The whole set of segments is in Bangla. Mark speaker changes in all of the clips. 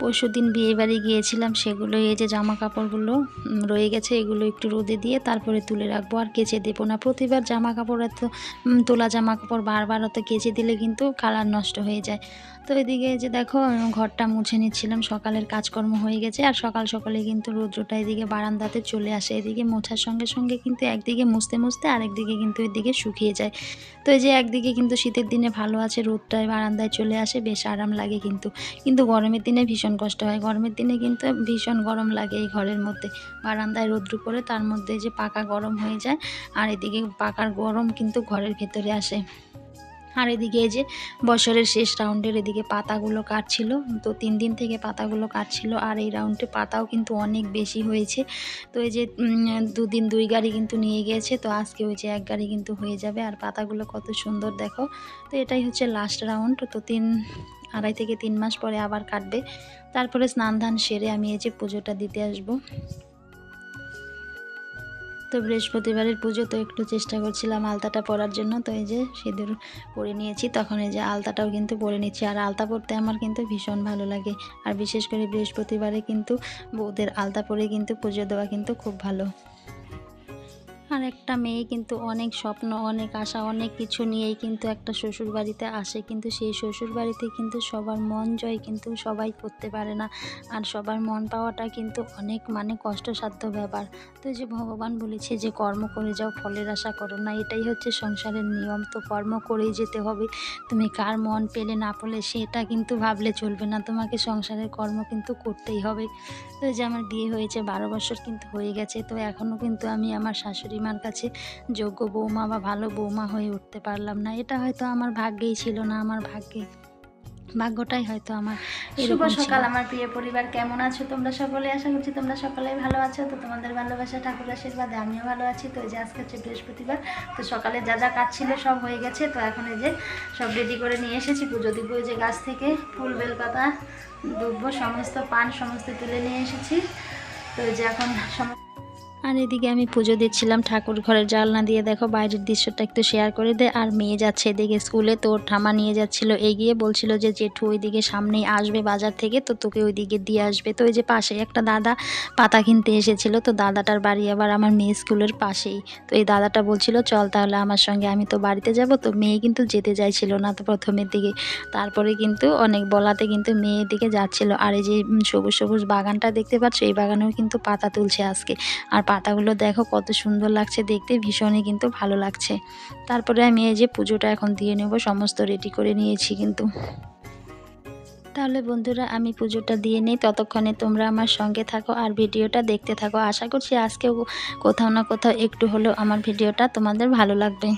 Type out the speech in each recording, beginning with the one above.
Speaker 1: পরশু দিন বিয়ে বাড়ি গিয়েছিলাম সেগুলো এই যে জামা কাপড়গুলো রয়ে গেছে, এগুলো একটু রোদে দিয়ে তারপরে তুলে রাখব আর কেচে দেবো না। প্রতিবার জামা কাপড় এত তোলা জামা কাপড় বারবার অত কেচে দিলে কিন্তু কালার নষ্ট হয়ে যায়। তো এদিকে যে দেখো ঘরটা মুছে নিচ্ছিলাম, সকালের কাজকর্ম হয়ে গেছে, আর সকাল সকালে কিন্তু রৌদ্রটা এদিকে বারান্দাতে চলে আসে। এদিকে মোছার সঙ্গে সঙ্গে কিন্তু একদিকে মুছতে মুছতে আরেকদিকে কিন্তু এদিকে শুকিয়ে যায়। তো এই যে একদিকে কিন্তু শীতের দিনে ভালো আছে রোদটায় বারান্দায় চলে আসে, বেশ আরাম লাগে কিন্তু। কিন্তু গরমের দিনে ভীষণ কষ্ট হয়। গরমের দিনে কিন্তু ভীষণ গরম লাগে এই ঘরের মধ্যে। বারান্দায় রোদ্রু পড়ে, তার মধ্যে যে পাকা গরম হয়ে যায়, আর এদিকে পাকার গরম কিন্তু ঘরের ভেতরে আসে। আর এদিকে এই যে বছরের শেষ রাউন্ডের এদিকে পাতাগুলো কাটছিল। তো তিন দিন থেকে পাতাগুলো কাটছিল আর এই রাউন্ডে পাতাও কিন্তু অনেক বেশি হয়েছে। তো এই যে দুদিন দুই গাড়ি কিন্তু নিয়ে গিয়েছে তো আজকে ওই যে এক গাড়ি কিন্তু হয়ে যাবে। আর পাতাগুলো কত সুন্দর দেখো। তো এটাই হচ্ছে লাস্ট রাউন্ড তো তিন, আড়াই থেকে তিন মাস পরে আবার কাটবে। তারপরে স্নান ধান সেরে আমি এই যে পুজোটা দিতে আসব। তো বৃহস্পতিবারের পুজো তো একটু চেষ্টা করছিলাম আলতাটা পরার জন্য, তো এই যে সিঁদুর পরে নিয়েছি, তখন এই যে আলতাটাও কিন্তু পরে নিচ্ছি। আর আলতা পরতে আমার কিন্তু ভীষণ ভালো লাগে। আর বিশেষ করে বৃহস্পতিবারে কিন্তু বউদের আলতা পরে কিন্তু পুজো দেওয়া কিন্তু খুব ভালো। আর একটা মেয়ে কিন্তু অনেক স্বপ্ন, অনেক আশা, অনেক কিছু নিয়েই কিন্তু একটা শ্বশুর বাড়িতে আসে। কিন্তু সেই শ্বশুর বাড়িতে কিন্তু সবার মন জয় কিন্তু সবাই করতে পারে না। আর সবার মন পাওয়াটা কিন্তু অনেক মানে কষ্টসাধ্য ব্যাপার। তো যে ভগবান বলেছে যে, কর্ম করে যাও, ফলের আশা করো না। এটাই হচ্ছে সংসারের নিয়ম। তো কর্ম করেই যেতে হবে। তুমি কার মন পেলে না পেলে সেটা কিন্তু ভাবলে চলবে না। তোমাকে সংসারের কর্ম কিন্তু করতেই হবে। তো যে আমার বিয়ে হয়েছে, বারো বছর কিন্তু হয়ে গেছে। তো এখনও কিন্তু আমি আমার শাশুড়ি মার কাছে যোগ্য বৌমা বা ভালো বৌমা হয়ে উঠতে পারলাম না। এটা হয়তো আমার ভাগ্যেই ছিল না আমার ভাগ্যে ভাগ্যটাই হয়তো আমার
Speaker 2: শুভ সকাল আমার প্রিয় পরিবার কেমন আছো তোমরা সকলে? আশা করছি তোমরা সকলেই ভালো আছো। তো তোমাদের ভালোবাসা ঠাকুর আশীর্বাদে আমিও ভালো আছি। তো এই যে আজকে হচ্ছে বৃহস্পতিবার তো সকালে যা যা কাজ ছিল সব হয়ে গেছে। তো এখন এই যে সব রেডি করে নিয়ে এসেছি। পুজো দিব ওই যে গাছ থেকে ফুল বেলপাতা দুব্ব সমস্ত পান সমস্ত তুলে নিয়ে এসেছি। তো এই যে এখন সম-
Speaker 1: আর এদিকে আমি পুজো দিচ্ছিলাম, ঠাকুর ঘরের জালনা দিয়ে। দেখো, বাইরের দৃশ্যটা একটু শেয়ার করে দে। আর মেয়ে যাচ্ছে এদিকে স্কুলে, তো ওর ঠামা নিয়ে যাচ্ছিল, এগিয়ে বলছিল যে, জেঠু ওইদিকে সামনেই আসবে বাজার থেকে, তো তোকে ওইদিকে দিয়ে আসবে। তো ওই যে পাশে একটা দাদা পাতা কিনতে এসেছিল, তো দাদাটার বাড়ি আবার আমার মেয়ে স্কুলের পাশেই। তো এই দাদাটা বলছিল, চল তাহলে আমার সঙ্গে, আমি তো বাড়িতে যাব। তো মেয়ে কিন্তু যেতে চাইছিল না তো প্রথমের দিকে। তারপরে কিন্তু অনেক বলাতে কিন্তু মেয়ের দিকে যাচ্ছিল। আর এই যে সবুজ সবুজ বাগানটা দেখতে পাচ্ছ, এই বাগানেও কিন্তু পাতা তুলছে আজকে। আর পাতাগুলো দেখো কত সুন্দর লাগছে, দেখতে ভীষণই কিন্তু ভালো লাগছে। তারপরে আমি এই যে পুজোটা এখন দিয়ে নেব, সমস্ত রেডি করে নিয়েছি কিন্তু। তাহলে বন্ধুরা, আমি পুজোটা দিয়ে নেই, ততক্ষণে তোমরা আমার সঙ্গে থাকো আর ভিডিওটা দেখতে থাকো। আশা করছি আজকেও কোথাও না কোথাও একটু হলেও আমার ভিডিওটা তোমাদের ভালো লাগবে।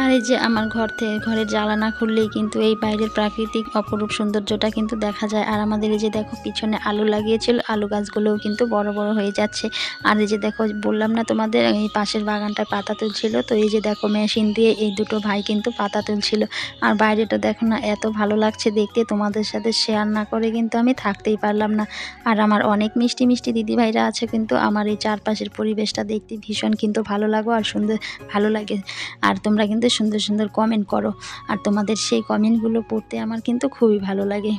Speaker 1: আর এই যে আমার ঘর থেকে ঘরের জ্বালানা খুললেই কিন্তু এই বাইরের প্রাকৃতিক অপরূপ সৌন্দর্যটা কিন্তু দেখা যায়। আর আমাদের এই যে দেখো পিছনে আলু লাগিয়েছিল, আলু গাছগুলোও কিন্তু বড় বড় হয়ে যাচ্ছে। আর এই যে দেখো, বললাম না তোমাদের, এই পাশের বাগানটায় পাতা তুলছিল, তো এই যে দেখো মেশিন দিয়ে এই দুটো ভাই কিন্তু পাতা তুলছিল। আর বাইরেটা দেখো না এত ভালো লাগছে দেখতে, তোমাদের সাথে শেয়ার না করে কিন্তু আমি থাকতেই পারলাম না। আর আমার অনেক মিষ্টি মিষ্টি দিদি ভাইরা আছে কিন্তু আমার এই চারপাশের পরিবেশটা দেখতে ভীষণ কিন্তু ভালো লাগো আর সুন্দর, ভালো লাগে। আর তোমরা কিন্তু সুন্দর সুন্দর কমেন্ট করো। আর তোমাদের সেই কমেন্টগুলো পড়তে আমার কিন্তু খুবই ভালো লাগে।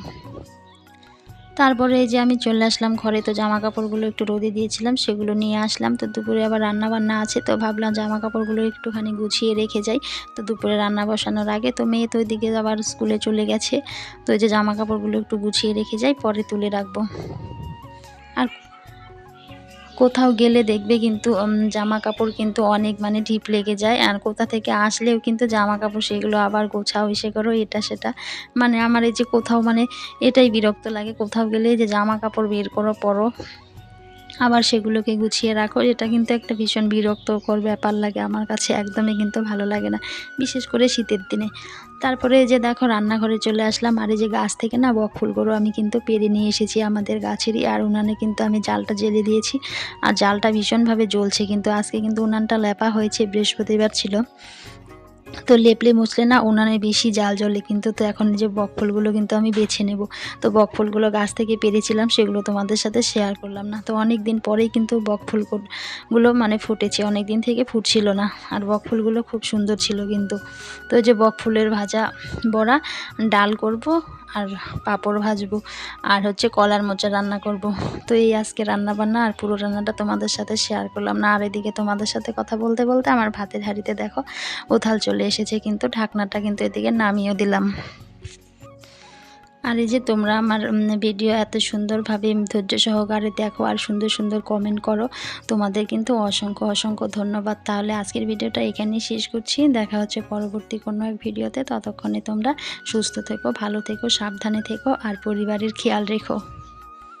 Speaker 1: তারপরে এই যে আমি চলে আসলাম ঘরে, তো জামা কাপড়গুলো একটু রোদে দিয়েছিলাম, সেগুলো নিয়ে আসলাম। তো দুপুরে আবার রান্না বান্না আছে, তো ভাবলাম জামা কাপড়গুলো একটুখানি গুছিয়ে রেখে যাই। তো দুপুরে রান্না বসানোর আগে তো মেয়ে তো ওইদিকে আবার স্কুলে চলে গেছে। তো এই যে জামা কাপড়গুলো একটু গুছিয়ে রেখে যাই, পরে তুলে রাখব। আর কোথাও গেলে দেখবে কিন্তু জামা কাপড় কিন্তু অনেক মানে ঢিপ লেগে যায়। আর কোথা থেকে আসলেও কিন্তু জামা কাপড় সেগুলো আবার গোছাও এসে করো, এটা সেটা। মানে আমার এই যে কোথাও মানে এটাই বিরক্ত লাগে, কোথাও গেলে যে জামা কাপড় বের করো পরো আবার সেগুলোকে গুছিয়ে রাখো। এটা কিন্তু একটা ভীষণ বিরক্তকর ব্যাপার লাগে আমার কাছে, একদমই কিন্তু ভালো লাগে না, বিশেষ করে শীতের দিনে। তারপরে যে দেখো রান্নাঘরে চলে আসলাম, আর এই যে গাছ থেকে না বক ফুলগুলো আমি কিন্তু পেরে নিয়ে এসেছি আমাদের গাছেরই, আর উনানে কিন্তু আমি জালটা জেলে দিয়েছি। আর জালটা ভীষণভাবে জ্বলছে কিন্তু, আজকে কিন্তু উনানটা লেপা হয়েছে, বৃহস্পতিবার ছিল। তো লেপলে মুছলে না উনানে বেশি জাল জ্বলে, কিন্তু তো এখন যে বক ফুলগুলো কিন্তু আমি বেছে নেব। তো বক ফুলগুলো গাছ থেকে পেরেছিলাম, সেগুলো তোমাদের সাথে শেয়ার করলাম না। তো অনেক দিন পরেই কিন্তু বক ফুলগুলো মানে ফুটেছে অনেক দিন থেকে ফুটছিল না। আর বক ফুলগুলো খুব সুন্দর ছিল কিন্তু। তো যে বকফুলের ভাজা বড়া, ডাল করব আর পাঁপড় ভাজবো, আর হচ্ছে কলার মোচা রান্না করব। তো এই আজকে রান্না বান্না আর পুরো রান্নাটা তোমাদের সাথে শেয়ার করলাম না। আর এদিকে তোমাদের সাথে কথা বলতে বলতে আমার ভাতের হাঁড়িতে দেখো উথাল চলে এসেছে, কিন্তু ঢাকনাটা কিন্তু এদিকে নামিয়েও দিলাম। আর এই যে তোমরা আমার ভিডিও এত সুন্দরভাবে ধৈর্য সহকারে দেখো আর সুন্দর সুন্দর কমেন্ট করো, তোমাদের কিন্তু অসংখ্য অসংখ্য ধন্যবাদ। তাহলে আজকের ভিডিওটা এখানেই শেষ করছি। দেখা হচ্ছে পরবর্তী কোনো এক ভিডিওতে ততক্ষণে তোমরা সুস্থ থেকো, ভালো থেকো, সাবধানে থেকো আর পরিবারের খেয়াল রেখো।